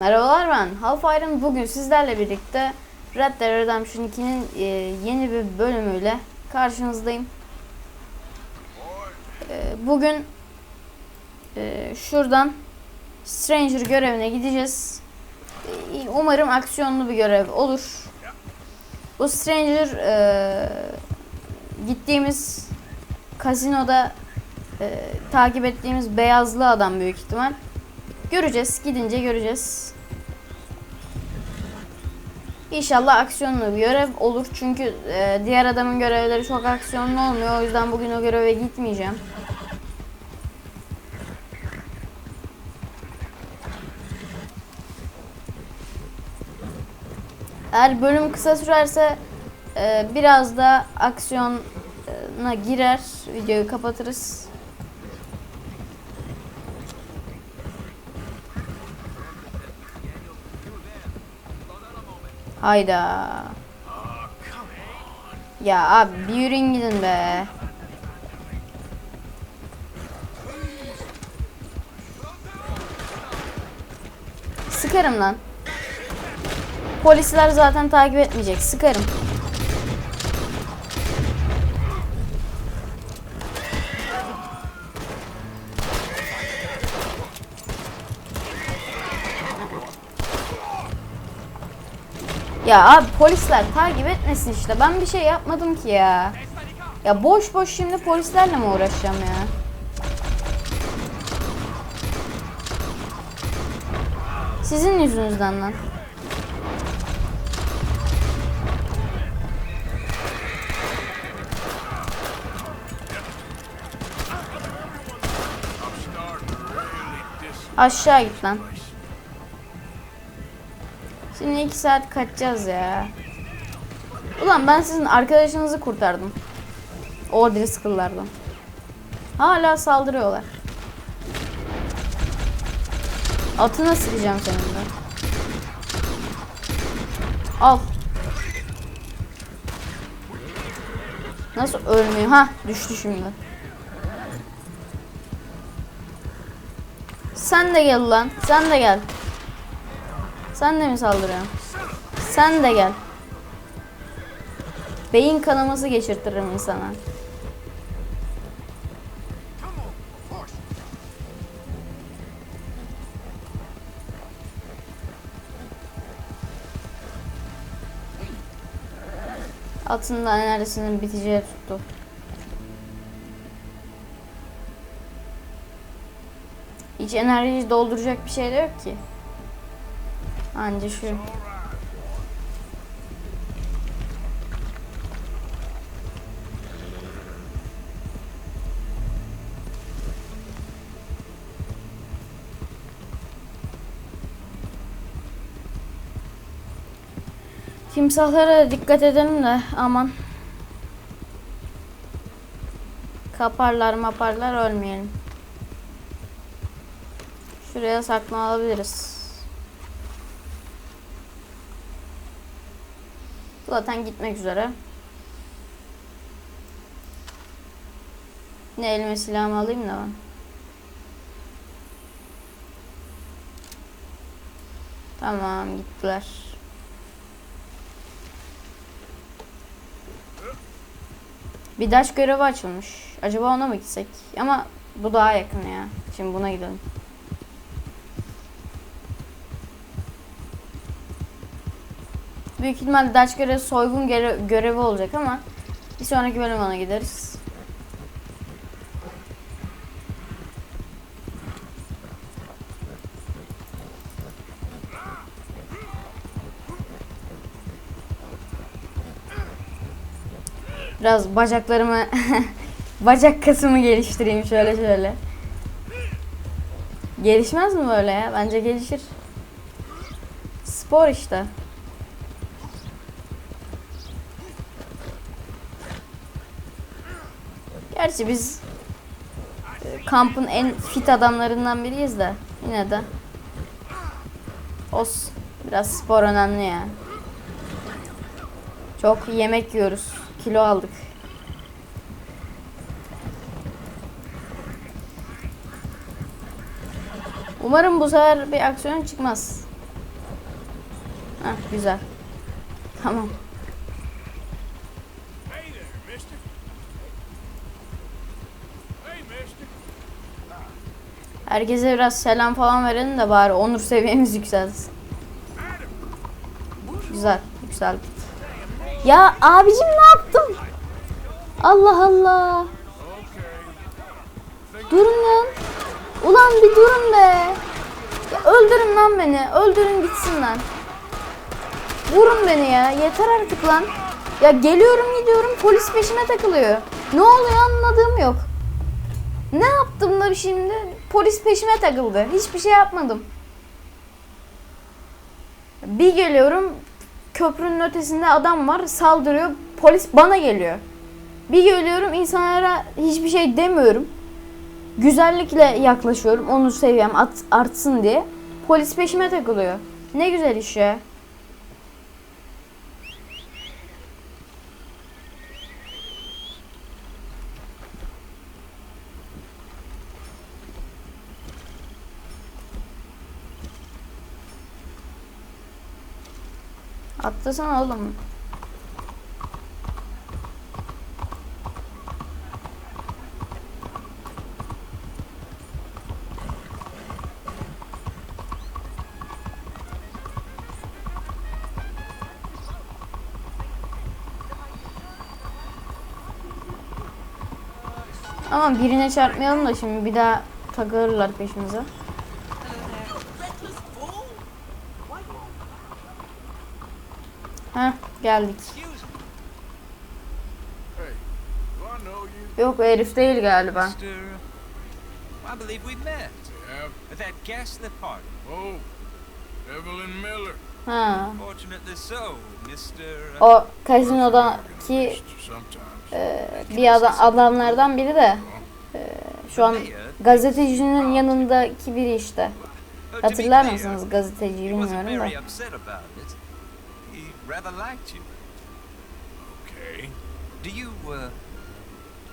Merhabalar ben Halfire'ın bugün sizlerle birlikte Red Dead Redemption 2'nin e, yeni bir bölümüyle karşınızdayım. E, bugün e, şuradan Stranger görevine gideceğiz. Umarım aksiyonlu bir görev olur. Bu Stranger gittiğimiz kazinoda e, takip ettiğimiz beyazlı adam büyük ihtimal. Göreceğiz. Gidince göreceğiz. İnşallah aksiyonlu bir görev olur. Çünkü e, diğer adamın görevleri çok aksiyonlu olmuyor. O yüzden bugün o göreve gitmeyeceğim. Eğer bölüm kısa sürerse e, biraz da aksiyona girer. Videoyu kapatırız. Hayda. Ya abi bir yürüyün gidin be. Sıkarım lan. Polisler zaten takip etmeyecek. Sıkarım. Ya abi polisler takip etmesin işte. Ben bir şey yapmadım ki ya. Ya boş boş şimdi polislerle mi uğraşacağım ya? Sizin yüzünüzden lan. Aşağı git lan. Şimdi iki saat kaçacağız ya. Ulan ben sizin arkadaşınızı kurtardım. O Driscoll'lardan. Hala saldırıyorlar. Atına sıkacağım senin de. Al. Nasıl ölmüyor? Ha düştü şimdi. Sen de gel lan. Sen de gel. Sen de mi saldırıyorsun? Sen de gel. Beyin kanaması geçirtirim insana. Atın da enerjisinin biteceği tuttu. Hiç enerjiyi dolduracak bir şey de yok ki. Anca şu. Timsahlara dikkat edelim de aman. Kaparlar maparlar ölmeyelim. Şuraya saklanabiliriz. Zaten gitmek üzere. Ne elime silahımı alayım da ben. Tamam gittiler. Bir daş görevi açılmış. Acaba ona mı gitsek? Ama bu daha yakın ya. Şimdi buna gidelim. Büyük ihtimalle Dutch görevi soygun göre- görevi olacak ama bir sonraki bölüm ona gideriz. Biraz bacaklarımı bacak kasımı geliştireyim şöyle şöyle. Gelişmez mi böyle ya? Bence gelişir. Spor işte. Gerçi biz e, kampın en fit adamlarından biriyiz de yine de. Os biraz spor önemli ya. Çok yemek yiyoruz. Kilo aldık. Umarım bu sefer bir aksiyon çıkmaz. Heh, güzel. Tamam. Herkese biraz selam falan verelim de bari onur seviyemiz yükselsin. Güzel, yükseldi. Ya abicim ne yaptım? Allah Allah. Durun lan. Ulan bir durun be. Ya öldürün lan beni. Öldürün gitsin lan. Vurun beni ya. Yeter artık lan. Ya geliyorum gidiyorum polis peşime takılıyor. Ne oluyor anladığım yok. Ne yaptım da şimdi? Polis peşime takıldı. Hiçbir şey yapmadım. Bir geliyorum köprünün ötesinde adam var saldırıyor. Polis bana geliyor. Bir geliyorum insanlara hiçbir şey demiyorum. Güzellikle yaklaşıyorum. Onu seviyem artsın diye. Polis peşime takılıyor. Ne güzel iş ya. Atlasana oğlum. Ama birine çarpmayalım da şimdi bir daha takılırlar peşimize. Heh geldik. Yok herif değil galiba. I believe we met Yeah. at that ghastly party. Oh, Evelyn Miller. Ha. Fortunately so, Mr. O kazinodaki e, bir adam, adamlardan biri de e, şu an gazetecinin yanındaki biri işte. Uh, be Hatırlar mısınız wasn't bilmiyorum da. Upset about it. He rather liked you. Okay. Do you, uh,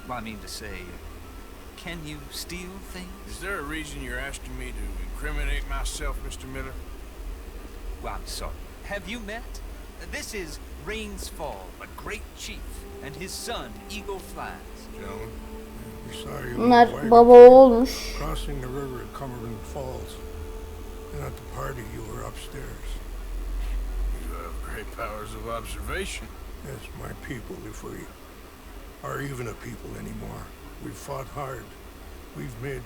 well, I mean to say, can you steal things? Is there a reason you're asking me to incriminate myself, Mr. Miller? Well, I'm sorry. Have you met? This is Rains Fall, a great chief, and his son, Eagle Flies. Gentlemen. We saw you in Bunlar the wagon baba oğulmuş. crossing the river at Cumberland Falls. And at the party, you were upstairs. You have great powers of observation. Yes, my people, if we are even a people anymore. We've fought hard. We've made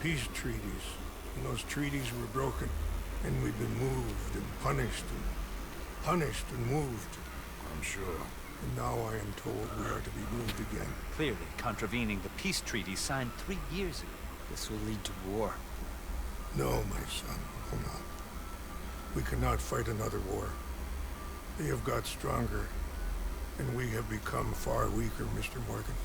peace treaties. And those treaties were broken. And we've been moved and punished and punished and moved. I'm sure. And now I am told we are to be moved again. Clearly contravening the peace treaty signed three years ago. This will lead to war. No, my son, will not. We cannot fight another war. They have got stronger, and we have become far weaker, Mr. Morgan.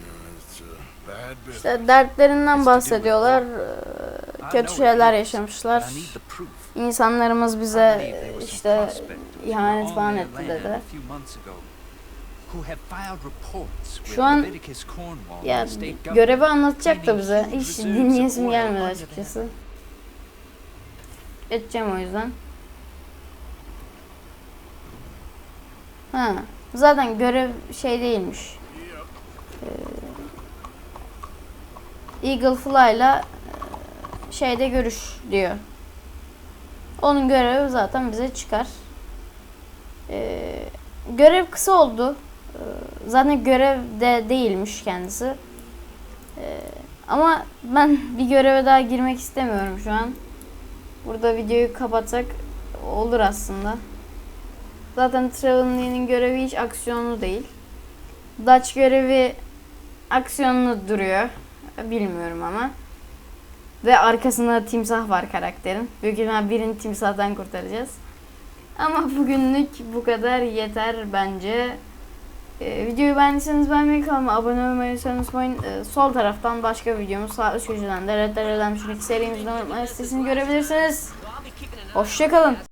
Yeah, it's a bad business. İşte dertlerinden bahsediyorlar. e, Kötü şeyler yaşamışlar. I need the proof. İnsanlarımız I bize işte ihanet falan etti dedi. A few months ago, who have filed reports with Şu an ya görevi anlatacak da bize. Hiç dinleyesim gelmedi açıkçası. Geçeceğim o yüzden. Ha, zaten görev şey değilmiş. Ee, Eagle Fly'la e, şeyde görüş diyor. Onun görevi zaten bize çıkar. Ee, görev kısa oldu. Ee, zaten görevde değilmiş kendisi. Ee, ama ben bir göreve daha girmek istemiyorum şu an. Burada videoyu kapatsak olur aslında. Zaten Traveling'in görevi hiç aksiyonlu değil. Dutch görevi aksiyonlu duruyor. Bilmiyorum ama. Ve arkasında timsah var karakterin. Büyük ihtimal birini timsahtan kurtaracağız. Ama bugünlük bu kadar yeter bence. Ee, videoyu beğendiyseniz beğenmeyi kanalıma abone olmayı unutmayın. Ee, sol taraftan başka videomuz sağ üst köşeden de Red Dead Redemption 2 serimizden unutmayın sitesini görebilirsiniz. Hoşçakalın.